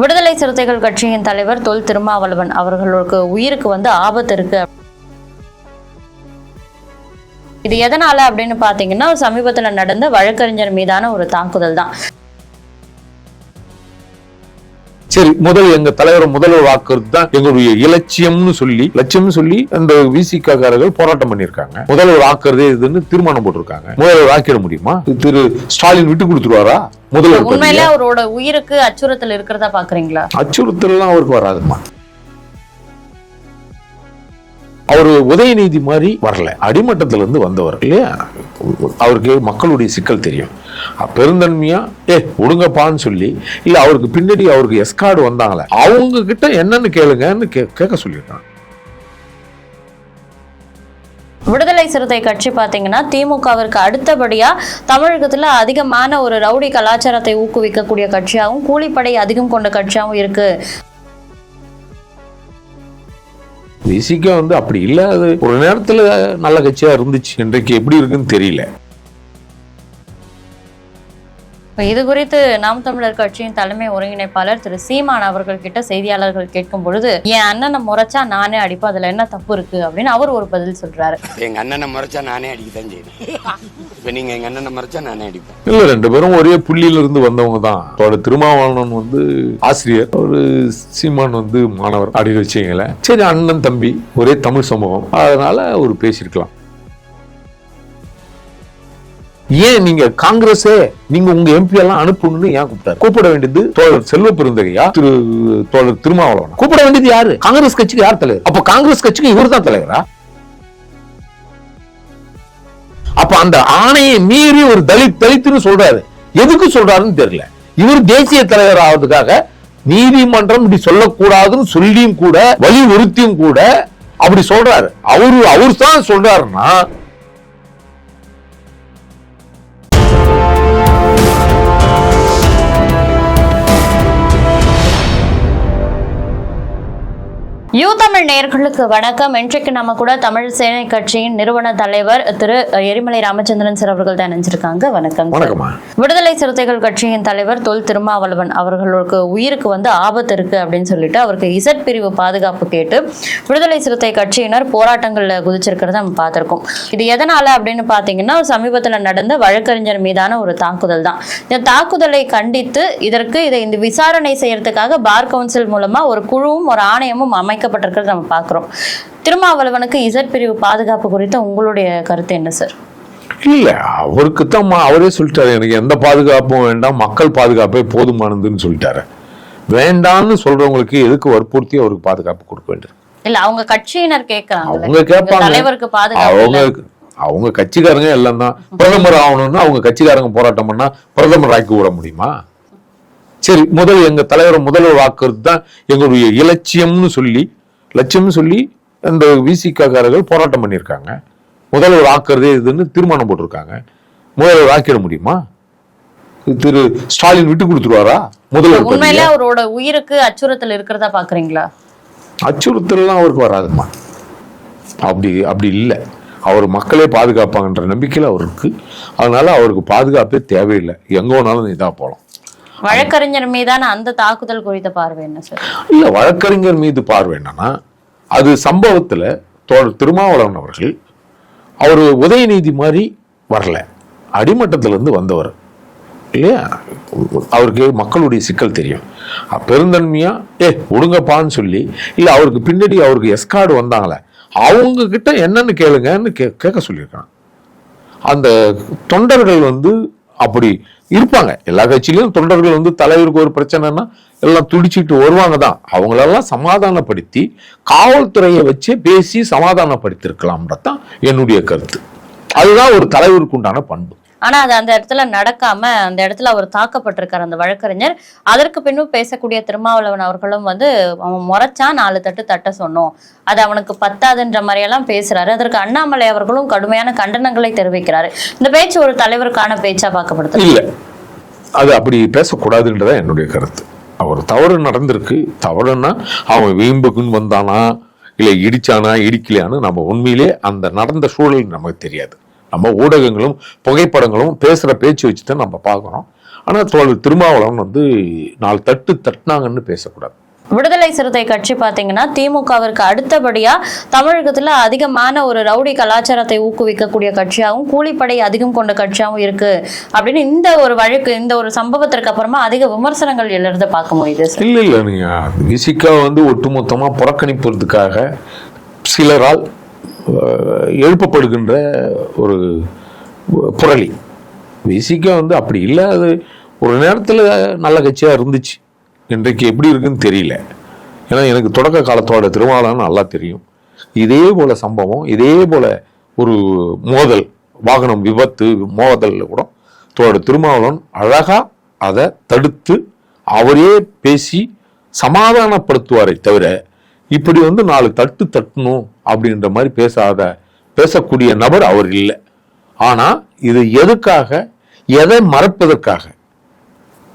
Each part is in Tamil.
விடுதலை சிறுத்தைகள் கட்சியின் தலைவர் தொல் திருமாவளவன் அவர்களுக்கு உயிருக்கு வந்து ஆபத்து இருக்கு. இது எதனால அப்படின்னு பாத்தீங்கன்னா சமீபத்துல நடந்த வழக்கறிஞர் மீதான ஒரு தாக்குதல் தான். சரி முதல் எங்க தலைவர் முதல்வர் வாக்குறது தான் எங்களுடைய இலட்சியம்னு சொல்லி லட்சியம்னு சொல்லி அந்த விசிக காரர்கள் போராட்டம் பண்ணிருக்காங்க முதல்வர் வாக்குறதே இதுன்னு தீர்மானம் போட்டிருக்காங்க. முதல்வர் வாக்கிட முடியுமா? திரு ஸ்டாலின் விட்டு கொடுத்துருவாரா? முதல்வர் உண்மையிலே? அவரோட உயிருக்கு அச்சுறுத்தல் இருக்கிறதா பாக்குறீங்களா? அச்சுறுத்தல்லாம் அவருக்கு வராதுமா? அவர் உதயநீதி மாதிரி வரல. அடிமட்டத்துல இருந்து வந்தவர் இல்லையா? அவருக்கு மக்களுடைய சிக்கல் தெரியும். அஹ் பெருந்தன்மையா? ஏ ஒடுங்கப்பான்னு சொல்லி இல்ல அவருக்கு பின்னாடி அவருக்கு எஸ்கார்டு வந்தாங்களே அவங்க கிட்ட என்னன்னு கேளுங்கன்னு கே- கேட்க சொல்லியிருக்காங்க. விடுதலை சிறுத்தை கட்சி பார்த்தீங்கன்னா திமுகவிற்கு அடுத்தபடியா தமிழகத்துல அதிகமான ஒரு ரவுடி கலாச்சாரத்தை ஊக்குவிக்கக்கூடிய கட்சியாகவும் கூலிப்படை அதிகம் கொண்ட கட்சியாகவும் இருக்கு. விசிகா வந்து அப்படி இல்ல அது ஒரு நேரத்தில் நல்ல கட்சியாக இருந்துச்சு. இன்றைக்கு எப்படி இருக்குன்னு தெரியல. இப்ப இது குறித்து நாம் தமிழர் கட்சியின் தலைமை ஒருங்கிணைப்பாளர் திரு சீமான் அவர்கள் கிட்ட செய்தியாளர்கள் கேட்கும் பொழுது என் அண்ணனை முறைச்சா நானே அடிப்பேன் அதுல என்ன தப்பு இருக்கு? அப்படின்னு அவர் ஒரு பதில் சொல்றாரு. எங்க அண்ணனை மறைச்சா நானே அடிக்கத்தான் செய்வேன். இப்ப நீங்க எங்க அண்ணனை மறைச்சா நானே அடிப்பேன். இல்ல ரெண்டு பேரும் ஒரே புள்ளியில இருந்து வந்தவங்க தான். அவரோட திருமாவளவன் வந்து ஆசிரியர் ஒரு சீமான் வந்து மாணவர். அப்படி வச்சீங்களேன் சரி அண்ணன் தம்பி ஒரே தமிழ் சமூகம். அதனால ஒரு பேசியிருக்கலாம். ஏன் நீங்க காங்கிரஸே நீங்க உங்க எம்பி எல்லாம் அனுப்பணும்னு ஏன் கூப்பிட்டாரு? கூப்பிட வேண்டியது தோழர் செல்வ பெருந்தகையா? திரு தோழர் திருமாவளவன்? கூப்பிட வேண்டியது யாரு? காங்கிரஸ் கட்சிக்கு யார் தலைவர்? அப்ப காங்கிரஸ் கட்சிக்கு இவர் தான் தலைவரா? அப்ப அந்த ஆணையை மீறி ஒரு தலித் தலித்துன்னு சொல்றாரு. எதுக்கு சொல்றாருன்னு தெரியல. இவர் தேசிய தலைவர் ஆவதுக்காக நீதிமன்றம் இப்படி சொல்லக்கூடாதுன்னு சொல்லியும் கூட வலியுறுத்தியும் கூட அப்படி சொல்றாரு. அவரு அவர் தான் சொல்றாருன்னா யூ தமிழ் நேயர்களுக்கு வணக்கம். இன்றைக்கு நம்ம கூட தமிழ் சேனை கட்சியின் நிறுவன தலைவர் திரு எரிமலை ராமச்சந்திரன் சார் அவர்கள் தான் நினைச்சிருக்காங்க வணக்கம் விடுதலை சிறுத்தைகள் கட்சியின் தலைவர் தொல் திருமாவளவன் அவர்களுக்கு உயிருக்கு வந்து ஆபத்து இருக்கு அப்படின்னு சொல்லிட்டு அவருக்கு இசட் பிரிவு பாதுகாப்பு கேட்டு விடுதலை சிறுத்தை கட்சியினர் போராட்டங்கள்ல குதிச்சிருக்கிறத நம்ம பார்த்திருக்கோம். இது எதனால அப்படின்னு பாத்தீங்கன்னா சமீபத்துல நடந்த வழக்கறிஞர் மீதான ஒரு தாக்குதல் தான். இந்த தாக்குதலை கண்டித்து இதற்கு இதை இந்த விசாரணை செய்யறதுக்காக பார் கவுன்சில் மூலமா ஒரு குழுவும் ஒரு ஆணையமும் அமைக்கப்பட்டிருக்கிறத நம்ம பார்க்கிறோம். திருமாவளவனுக்கு இசட் பிரிவு பாதுகாப்பு குறித்த உங்களுடைய கருத்து என்ன சார் இல்ல அவருக்கு தான் அவரே சொல்லிட்டாரு எனக்கு எந்த பாதுகாப்பும் வேண்டாம் மக்கள் பாதுகாப்பே போதுமானதுன்னு சொல்லிட்டாரு. வேண்டாம்னு சொல்றவங்களுக்கு எதுக்கு வற்புறுத்தி அவருக்கு பாதுகாப்பு கொடுக்க வேண்டியது இல்ல அவங்க கட்சியினர் கேட்கறாங்க அவங்க கேட்பாங்க. தலைவருக்கு பாதுகாப்பு அவங்க. அவங்க கட்சிக்காரங்க எல்லாம் தான். பிரதமர் ஆகணும்னா அவங்க கட்சிக்காரங்க போராட்டம் பண்ணா பிரதமர் ஆக்கி விட முடியுமா? சரி முதல் எங்க தலைவர் முதல்வர் வாக்குறது தான் எங்களுடைய இலட்சியம்னு சொல்லி லட்சியம்னு சொல்லி அந்த விசிக காரர்கள் போராட்டம் பண்ணியிருக்காங்க. முதல்வர் ஆக்குறதே இதுன்னு தீர்மானம் போட்டிருக்காங்க. முதல்வர் ஆக்கிட முடியுமா? திரு ஸ்டாலின் விட்டு கொடுத்துருவாரா? முதல்வர் உண்மையிலே? அவரோட உயிருக்கு அச்சுறுத்தல் இருக்கிறதா பாக்குறீங்களா அச்சுறுத்தல்லாம் அவருக்கு வராதுமா. அப்படி அப்படி இல்லை. அவர் மக்களே பாதுகாப்பாங்கன்ற நம்பிக்கையில் அவர் இருக்கு. அதனால அவருக்கு பாதுகாப்பே தேவையில்லை. எங்க வேணாலும் இதா போகலாம் வழக்கறிஞர் மீதான அந்த தாக்குதல் குறித்த பார்வை என்ன சார்? இல்ல வழக்கறிஞர் மீது பார்வை என்னன்னா அது சம்பவத்துல தோழர் திருமாவளவன் அவர்கள் அவர் உதயநீதி மாதிரி வரல. அடிமட்டத்துல இருந்து வந்தவர். இல்லையா? அவருக்கு மக்களுடைய சிக்கல் தெரியும். பெருந்தன்மையா? ஏ ஒடுங்கப்பான்னு சொல்லி இல்ல அவருக்கு பின்னாடி அவருக்கு எஸ்கார்டு வந்தாங்களே அவங்க கிட்ட என்னன்னு கேளுங்கன்னு கே கேட்க சொல்லியிருக்காங்க அந்த தொண்டர்கள் வந்து அப்படி இருப்பாங்க. எல்லா கட்சியிலும் தொண்டர்கள் வந்து தலைவருக்கு ஒரு பிரச்சனைனா எல்லாம் துடிச்சிட்டு வருவாங்க தான். அவங்களெல்லாம் சமாதானப்படுத்தி காவல்துறையை வச்சு பேசி சமாதானப்படுத்திருக்கலாம்ன்றதான் என்னுடைய கருத்து. அதுதான் ஒரு தலைவருக்கு உண்டான பண்பு. ஆனா அது அந்த இடத்துல நடக்காம அந்த இடத்துல அவர் தாக்கப்பட்டிருக்கார் அந்த வழக்கறிஞர். அதற்கு பின்னும் பேசக்கூடிய திருமாவளவன் அவர்களும் வந்து அவன் முறைச்சா நாலு தட்டு தட்ட சொன்னோம். அது அவனுக்கு பத்தாதுன்ற மாதிரியெல்லாம் பேசுறாரு. அதற்கு அண்ணாமலை அவர்களும் கடுமையான கண்டனங்களை தெரிவிக்கிறாரு. இந்த பேச்சு ஒரு தலைவருக்கான பேச்சா பார்க்கப்படுது. இல்ல. அது அப்படி பேசக்கூடாதுன்றதான் என்னுடைய கருத்து. அவர் தவறு நடந்திருக்கு. தவறுன்னா அவன் வீம்புக்குன்னு வந்தானா இல்லை இடிச்சானா இடிக்கலையான்னு நம்ம உண்மையிலே அந்த நடந்த சூழல் நமக்கு தெரியாது. நம்ம ஊடகங்களும் புகைப்படங்களும் பேசுற பேச்சு வச்சு தான் நம்ம பார்க்குறோம். ஆனா தோழர் திருமாவளவன் வந்து நாலு தட்டு தட்டினாங்கன்னு பேசக்கூடாது. விடுதலை சிறுத்தை கட்சி பாத்தீங்கன்னா திமுகவிற்கு அடுத்தபடியா தமிழகத்துல அதிகமான ஒரு ரவுடி கலாச்சாரத்தை ஊக்குவிக்கக்கூடிய கட்சியாகவும் கூலிப்படை அதிகம் கொண்ட கட்சியாகவும் இருக்கு. அப்படின்னு இந்த ஒரு வழக்கு இந்த ஒரு சம்பவத்திற்கு அப்புறமா அதிக விமர்சனங்கள் எழுறத பார்க்க முடியுது இல்ல இல்ல நீங்க விசிகா வந்து ஒட்டுமொத்தமா புறக்கணிப்பதற்காக சிலரால் எழுப்பப்படுகின்ற ஒரு புரளி. விசிகா வந்து அப்படி இல்லை. அது ஒரு நேரத்தில் நல்ல கட்சியாக இருந்துச்சு. இன்றைக்கு எப்படி இருக்குன்னு தெரியல. ஏன்னா எனக்கு தொடக்க காலத்தோட திருமாவளவன் நல்லா தெரியும். இதே போல் சம்பவம் இதே போல் ஒரு மோதல் வாகனம் விபத்து மோதலில் கூட தோட திருமாவளவன் அழகாக அதை தடுத்து அவரே பேசி சமாதானப்படுத்துவாரே தவிர இப்படி வந்து நாலு தட்டு தட்டணும் அப்படின்ற மாதிரி பேசாத பேசக்கூடிய நபர் அவர் இல்லை. ஆனா இது எதுக்காக? எதை மறப்பதற்காக?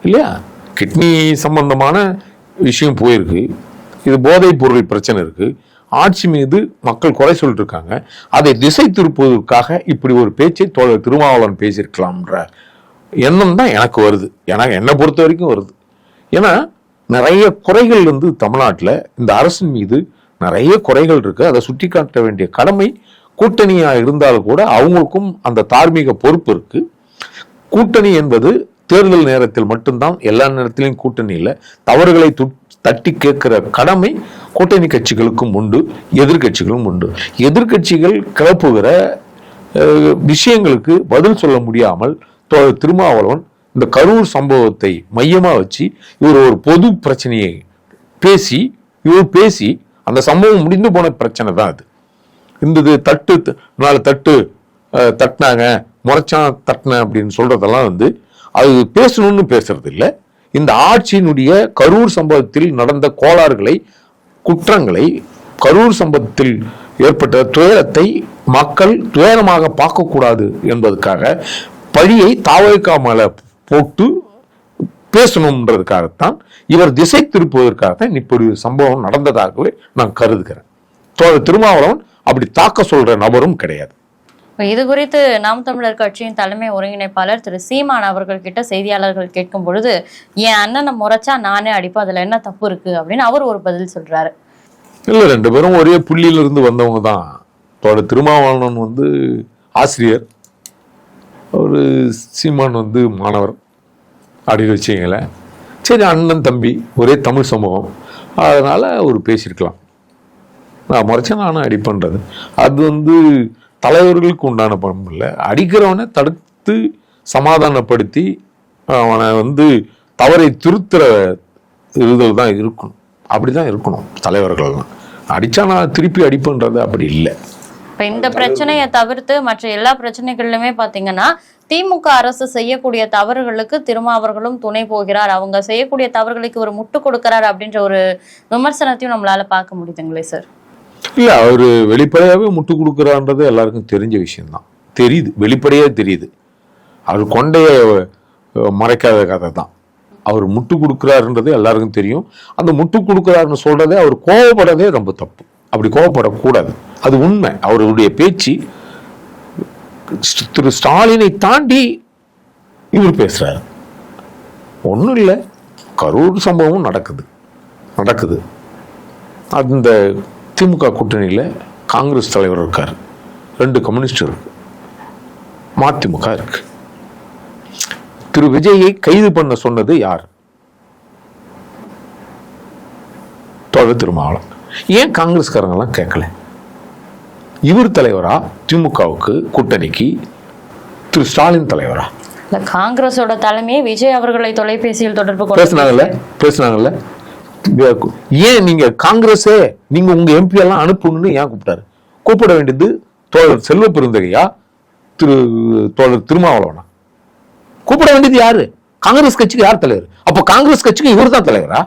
இல்லையா? கிட்னி சம்பந்தமான விஷயம் போயிருக்கு. இது போதைப் பொருள் பிரச்சனை இருக்கு. ஆட்சி மீது மக்கள் குறை சொல்லிட்டு இருக்காங்க அதை திசை திருப்புவதற்காக இப்படி ஒரு பேச்சை தோழர் திருமாவளவன் பேசியிருக்கலாம்ன்ற எண்ணம் தான் எனக்கு வருது. எனக்கு என்னை பொறுத்த வரைக்கும் வருது. ஏன்னா நிறைய குறைகள் வந்து தமிழ்நாட்டில். இந்த அரசின் மீது நிறைய குறைகள் இருக்குது அதை சுட்டி காட்ட வேண்டிய கடமை கூட்டணியாக இருந்தாலும் கூட அவங்களுக்கும் அந்த தார்மீக பொறுப்பு இருக்குது கூட்டணி என்பது தேர்தல் நேரத்தில் மட்டும்தான் எல்லா நேரத்திலையும் கூட்டணி இல்லை. தவறுகளை து- தட்டி கேட்கிற கடமை கூட்டணி கட்சிகளுக்கும் உண்டு எதிர்க்கட்சிகளும் உண்டு. எதிர்க்கட்சிகள் கிளப்புகிற விஷயங்களுக்கு பதில் சொல்ல முடியாமல் திருமாவளவன் இந்த கரூர் சம்பவத்தை மையமாக வச்சு இவர் ஒரு பொது பிரச்சனையை பேசி இவர் பேசி அந்த சம்பவம் முடிந்து போன பிரச்சனை தான் அது. இந்த இது தட்டு த- நாலு தட்டு தட்டினாங்க முறைச்சான் தட்டினேன் அப்படின்னு சொல்றதெல்லாம் வந்து அது பேசணும்னு பேசுறது இல்லை. இந்த ஆட்சியினுடைய கரூர் சம்பவத்தில் நடந்த கோளாறுகளை குற்றங்களை கரூர் சம்பவத்தில் ஏற்பட்ட துயரத்தை மக்கள் துயரமாக பார்க்கக்கூடாது என்பதற்காக பழியை தாவகா மேல போட்டு பேசணுன்றதுக்காகத்தான் இவர் திசை திருப்புவதற்காகத்தான் இப்படி ஒரு சம்பவம் நடந்ததாகவே நான் கருதுகிறேன். தோழர் திருமாவளவன் அப்படி தாக்க சொல்ற நபரும் கிடையாது. இது குறித்து நாம் தமிழர் கட்சியின் தலைமை ஒருங்கிணைப்பாளர் திரு சீமான் அவர்கள் கிட்ட செய்தியாளர்கள் கேட்கும் பொழுது என் அண்ணனை முறைச்சா நானே அடிப்பேன் அதுல என்ன தப்பு இருக்கு? அப்படின்னு அவர் ஒரு பதில் சொல்றாரு. இல்ல ரெண்டு பேரும் ஒரே புள்ளியில இருந்து வந்தவங்க தான். தோழர் திருமாவளவன் வந்து ஆசிரியர். ஒரு சீமான் வந்து மாணவர். அப்படின்னு வச்சுங்கள சரி அண்ணன் தம்பி ஒரே தமிழ் சமூகம். அதனால் அவர் பேசியிருக்கலாம். நான் முறைச்சா நானும் அடிப்பேன்றது அது வந்து தலைவர்களுக்கு உண்டான பண்பு இல்லை. அடிக்கிறவனை தடுத்து சமாதானப்படுத்தி அவனை வந்து தவறை திருத்துற இருதல் தான் இருக்கணும். அப்படிதான் இருக்கணும் தலைவர்கள்லாம். அடித்தா நான் திருப்பி அடிப்புன்றது அப்படி இல்லை. இப்ப இந்த பிரச்சனையை தவிர்த்து மற்ற எல்லா பிரச்சனைகளிலுமே பாத்தீங்கன்னா திமுக அரசு செய்யக்கூடிய தவறுகளுக்கு திருமாவர்களும் துணை போகிறார். அவங்க செய்யக்கூடிய தவறுகளுக்கு ஒரு முட்டு கொடுக்கிறார் அப்படின்ற ஒரு விமர்சனத்தையும் நம்மளால பார்க்க முடியுதுங்களே சார். இல்ல அவரு வெளிப்படையாவே முட்டு கொடுக்குறான்றது எல்லாருக்கும் தெரிஞ்ச விஷயம்தான். தெரியுது வெளிப்படையா தெரியுது. அவர் கொண்டைய மறைக்காத கதை தான். அவர் முட்டு கொடுக்குறாருன்றது எல்லாருக்கும் தெரியும். அந்த முட்டு கொடுக்குறாருன்னு சொல்றதே அவர் கோவப்படுறதே ரொம்ப தப்பு. அப்படி கோவப்படக்கூடாது. அது உண்மை. அவருடைய பேச்சு திரு ஸ்டாலினை தாண்டி இவர் பேசுறாரு. ஒன்றும் இல்லை. கரூர் சம்பவம் நடக்குது. நடக்குது. அந்த திமுக கூட்டணியில் காங்கிரஸ் தலைவர் இருக்கார். ரெண்டு கம்யூனிஸ்ட் இருக்கு. மதிமுக இருக்கு. திரு விஜயை கைது பண்ண சொன்னது யார்? தொடர் திருமாவளவன். ஏன் காங்கிரஸ்காரங்கெல்லாம் கேட்கல? இவர் தலைவரா திமுகவுக்கு கூட்டணிக்கு திரு ஸ்டாலின் தலைவரா? இல்ல காங்கிரஸோட தலைமையே விஜய் அவர்களை தொலைபேசியில் தொடர்பு பேசுனாங்கல்ல? பேசுனாங்கல்ல? ஏன் நீங்க காங்கிரஸே நீங்க உங்க எம்பி எல்லாம் அனுப்புங்கன்னு ஏன் கூப்பிட்டாரு? கூப்பிட வேண்டியது தோழர் செல்வ பெருந்தகையா திரு தோழர் திருமாவளவனா? கூப்பிட வேண்டியது யாரு? காங்கிரஸ் கட்சிக்கு யார் தலைவர்? அப்ப காங்கிரஸ் கட்சிக்கு இவர் தான் தலைவரா?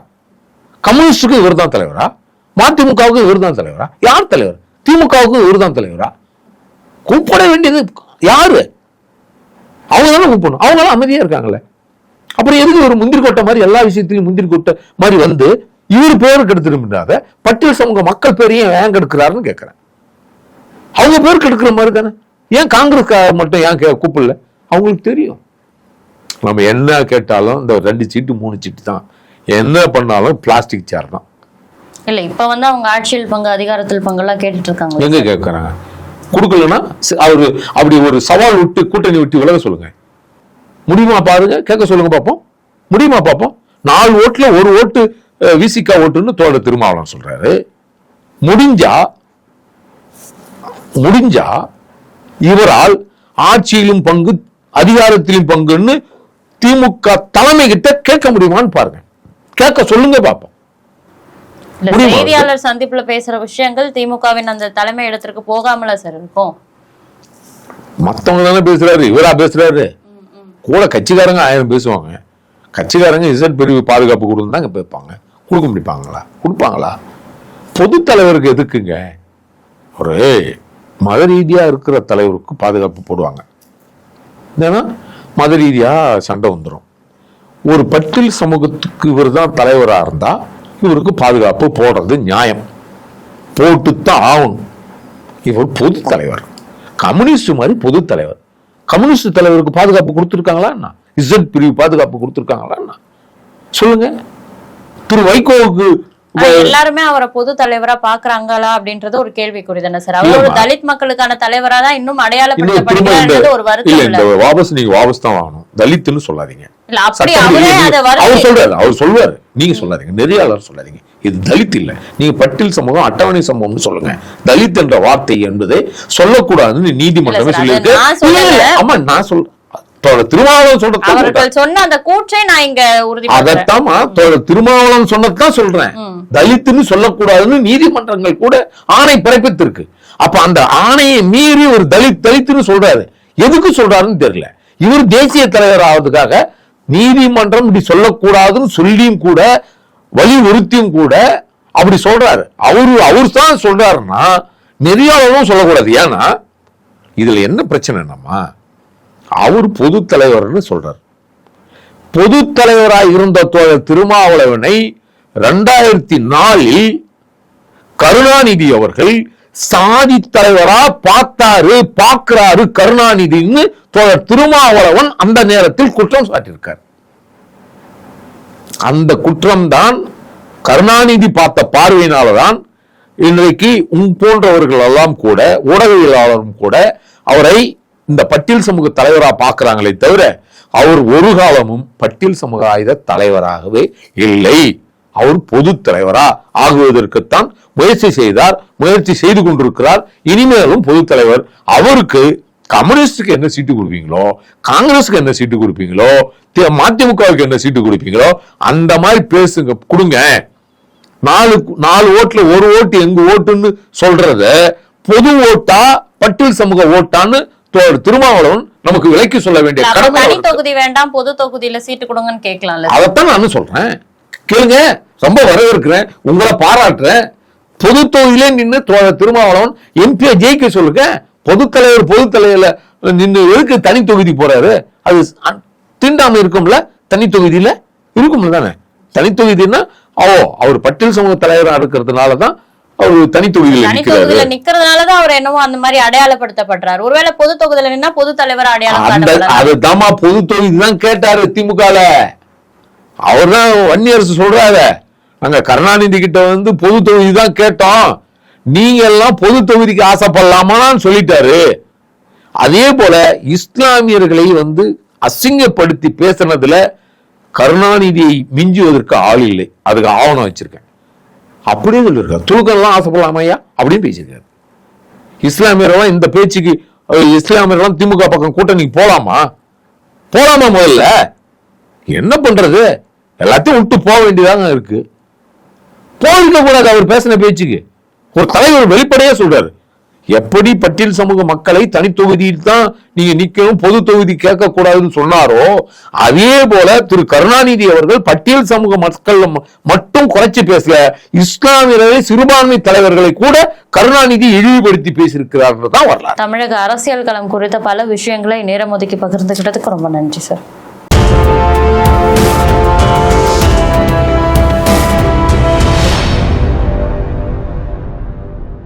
கம்யூனிஸ்டுக்கு இவர் தான் தலைவரா? மதிமுகவுக்கு இவர் தான் தலைவரா? யார் தலைவர்? திமுகவுக்கு இவர் தான் தலைவரா? கூப்பிட வேண்டியது யாரு? அவங்க தானே கூப்பிடணும். அவங்க தான் அமைதியா இருக்காங்களே. அப்புறம் எதுக்கு ஒரு முந்திரி கொட்டை மாதிரி எல்லா விஷயத்திலையும் முந்திரி கொட்டை மாதிரி வந்து இவர் பேர் கெடுத்துருந்தாத பட்டியல் சமூக மக்கள் பேரையும் ஏன் கெடுக்கிறாருன்னு கேட்கிறேன் அவங்க பேர் கெடுக்கிற மாதிரி தானே? ஏன் காங்கிரஸ் மட்டும் ஏன் கே- கூப்பிடல? அவங்களுக்கு தெரியும். நம்ம என்ன கேட்டாலும் இந்த ரெண்டு சீட்டு மூணு சீட்டு தான். என்ன பண்ணாலும் பிளாஸ்டிக் சேர் தான். இல்ல இப்ப வந்து அவங்க ஆட்சியில் பங்கு அதிகாரத்தில் பங்கு எல்லாம் கேட்டுட்டு இருக்காங்க எங்க கேட்கறாங்க கொடுக்கலன்னா அவரு அப்படி ஒரு சவால் விட்டு கூட்டணி விட்டு விலக சொல்லுங்க. முடியுமா பாருங்க கேட்க சொல்லுங்க பார்ப்போம் முடியுமா பார்ப்போம் நாலு ஓட்டுல ஒரு ஓட்டு விசிகா ஓட்டுன்னு தோழ திருமாவளவன் சொல்றாரு. முடிஞ்சா முடிஞ்சா இவரால் ஆட்சியிலும் பங்கு அதிகாரத்திலும் பங்குன்னு திமுக தலைமை கிட்ட கேட்க முடியுமான்னு பாருங்க. கேட்க சொல்லுங்க பார்ப்போம் செய்தியாளர் சந்திப்புல பேசுற விஷயங்கள் திமுகவின் அந்த தலைமை இடத்திற்கு போகாமல சார் இருக்கும். மத்தவங்க தானே பேசுறாரு இவரா பேசுறாரு. கூட கட்சிக்காரங்க ஆயிரம் பேசுவாங்க. கட்சிக்காரங்க இசட் பிரிவு பாதுகாப்பு கொடுன்னு தான் பேப்பாங்க. கொடுக்க முடிப்பாங்களா? கொடுப்பாங்களா? பொது தலைவருக்கு எதுக்குங்க? ஒரு மத ரீதியா இருக்கிற தலைவருக்கு பாதுகாப்பு போடுவாங்க. ஏன்னா மத ரீதியா சண்டை வந்துடும் ஒரு பட்டியல் சமூகத்துக்கு இவர் தான் தலைவரா இருந்தா இவருக்கு பாதுகாப்பு போடுறது நியாயம். போட்டுத்தான் ஆகணும். இவர் பொது தலைவர். கம்யூனிஸ்ட் மாதிரி பொது தலைவர். கம்யூனிஸ்ட் தலைவருக்கு பாதுகாப்பு கொடுத்துருக்காங்களா இசட் பிரிவு பாதுகாப்பு கொடுத்துருக்காங்களா சொல்லுங்க. திரு வைகோவுக்கு எல்லாருமே அவரை பொது தலைவரா பாக்குறாங்களா அப்படின்றது ஒரு கேள்விக்குறி தானே சார். அவர் ஒரு. தலித் மக்களுக்கான தலைவரா தான் இன்னும் அடையாளப்படுத்தப்படுகிறார் ஒரு இல்ல வருத்தம் இந்த இல்ல வாபஸ் நீங்க வாபஸ் தான் வாங்கணும். தலித்துன்னு சொல்லாதீங்க. இல்ல அப்படி அவரே அதை அவர் சொல்றாரு அவர் சொல்லுவாரு நீங்க சொல்லாதீங்க. நெறியாளர் சொல்லாதீங்க. இது தலித் இல்ல. நீங்க பட்டியல் சமூகம் அட்டவணை சமூகம்னு சொல்லுங்க. தலித் என்ற வார்த்தை என்பதை சொல்லக்கூடாதுன்னு நீதிமன்றமே சொல்லியிருக்கு. ஆமா நான் சொல் தோழர் திருமாவளவன் சொல்றது அவர்கள் சொன்ன அந்த கூற்றை நான் இங்க உறுதிப்படுத்துறேன். அதத்தாமா தோழர் திருமாவளவன் சொன்னதான் சொல்றேன். தலித்துன்னு சொல்லக்கூடாதுன்னு நீதிமன்றங்கள் கூட ஆணை பிறப்பித்திருக்கு. அப்ப அந்த ஆணையை மீறி ஒரு தலித் தலித்துன்னு சொல்றாரு. எதுக்கு சொல்றாருன்னு தெரியல. இவர் தேசிய தலைவர் ஆவதுக்காக நீதிமன்றம் இப்படி சொல்லக்கூடாதுன்னு சொல்லியும் கூட வலியுறுத்தியும் கூட அப்படி சொல்றாரு. அவரு அவர் தான் சொல்றாருன்னா நெறியாளரும் சொல்லக்கூடாது. ஏன்னா இதுல என்ன பிரச்சனைனாமா அவர் பொது தலைவர்னு சொல்றார். பொது தலைவராக இருந்த தோழர் திருமாவளவனை ரெண்டாயிரத்தி நாலில் கருணாநிதி அவர்கள் சாதி தலைவரா பார்த்தாரு பார்க்கிறாரு கருணாநிதின்னு தோழர் திருமாவளவன் அந்த நேரத்தில் குற்றம் சாட்டியிருக்கார். அந்த குற்றம்தான் கருணாநிதி பார்த்த பார்வையினால்தான் இன்றைக்கு உன் போன்றவர்கள் எல்லாம் கூட ஊடகவியலாளரும் கூட அவரை இந்த பட்டியல் சமூக தலைவரா பார்க்கறாங்களே தவிர அவர் ஒரு காலமும் பட்டியல் சமுதாய தலைவராகவே இல்லை. அவர் பொது தலைவரா ஆகுவதற்குத்தான் முயற்சி செய்தார் முயற்சி செய்து கொண்டிருக்கிறார். இனிமேலும் பொது தலைவர் அவருக்கு கம்யூனிஸ்டுக்கு என்ன சீட்டு கொடுப்பீங்களோ காங்கிரஸுக்கு என்ன சீட்டு கொடுப்பீங்களோ மதிமுகவுக்கு என்ன சீட்டு கொடுப்பீங்களோ அந்த மாதிரி பேசுங்க கொடுங்க. நாலு நாலு ஓட்டுல ஒரு ஓட்டு எங்க ஓட்டுன்னு சொல்றத பொது ஓட்டா பட்டியல் சமூக ஓட்டான்னு திருமாவளவன் நமக்கு விலைக்கு சொல்ல வேண்டிய கடமை. தொகுதி வேண்டாம் பொது தொகுதியில சீட்டு கொடுங்கன்னு கேட்கலாம்ல அதைத்தான் நானும் சொல்றேன். கேளுங்க ரொம்ப வரவேற்கிறேன் உங்களை பாராட்டுறேன். பொது தொகுதியிலே நின்று திருமாவளவன் எம்பியை ஜெயிக்க சொல்லுங்க. பொது தலைவர் பொது தலைவர்ல நின்று எதுக்கு தனி தொகுதி போறாரு? அது தீண்டாமை இருக்கும்ல தனி தொகுதியில இருக்கும்ல தானே? தனி தொகுதின்னா ஓ அவர் பட்டியல் சமூக தலைவரா இருக்கிறதுனால தான் அவர் தனி தொகுதியில தனி நிக்கிறாரு. நிக்கிறதுனாலதான் அவர் என்னவோ அந்த மாதிரி அடையாளப்படுத்தப்படுறாரு. ஒருவேளை பொது தொகுதியில நின்னா பொது தலைவர் அடையாளம் அதுதாம்மா பொது தொகுதி தான் கேட்டாரு திமுகல. அவர்தான் வன்னியரசு சொல்றாரு. நாங்க கருணாநிதி கிட்ட வந்து பொது தொகுதி தான் கேட்டோம். நீங்க எல்லாம் பொது தொகுதிக்கு ஆசைப்படலாமான்னு சொல்லிட்டாரு. அதே போல இஸ்லாமியர்களை வந்து அசிங்கப்படுத்தி பேசுனதுல கருணாநிதியை மிஞ்சுவதற்கு ஆள் இல்லை. அதுக்கு ஆவணம் வச்சிருக்கேன். அப்படியே சொல்லியிருக்காரு. தூக்கம்லாம் ஆசைப்படலாமா ஐயா? அப்படின்னு பேசியிருக்காரு. இஸ்லாமியர்கள்லாம் இந்த பேச்சுக்கு அஹ், இஸ்லாமியர்கள்லாம் திமுக பக்கம் கூட்டணிக்கு போலாமா? போலாமா முதல்ல? என்ன பண்றது? எல்லாத்தையும் விட்டு போக வேண்டியதாக இருக்கு. போயிருக்க கூடாது அவர் பேசின பேச்சுக்கு. ஒரு தலைவர் வெளிப்படையே சொல்றாரு. எப்படி பட்டியல் சமூக மக்களை தனி தொகுதியில் தான் நீங்க நிக்கணும் பொது தொகுதி கேட்க கூடாதுன்னு சொன்னாரோ அதே போல திரு கருணாநிதி அவர்கள் பட்டியல் சமூக மக்கள் மட்டும் குறைச்சு பேசல. இஸ்லாமியர்களை சிறுபான்மை தலைவர்களை கூட கருணாநிதி இழிவுபடுத்தி பேசியிருக்கிறார் தான் வரலாறு. தமிழக அரசியல் களம் குறித்த பல விஷயங்களை நேரம் ஒதுக்கி பகிர்ந்துகிட்டதுக்கு ரொம்ப நன்றி சார்.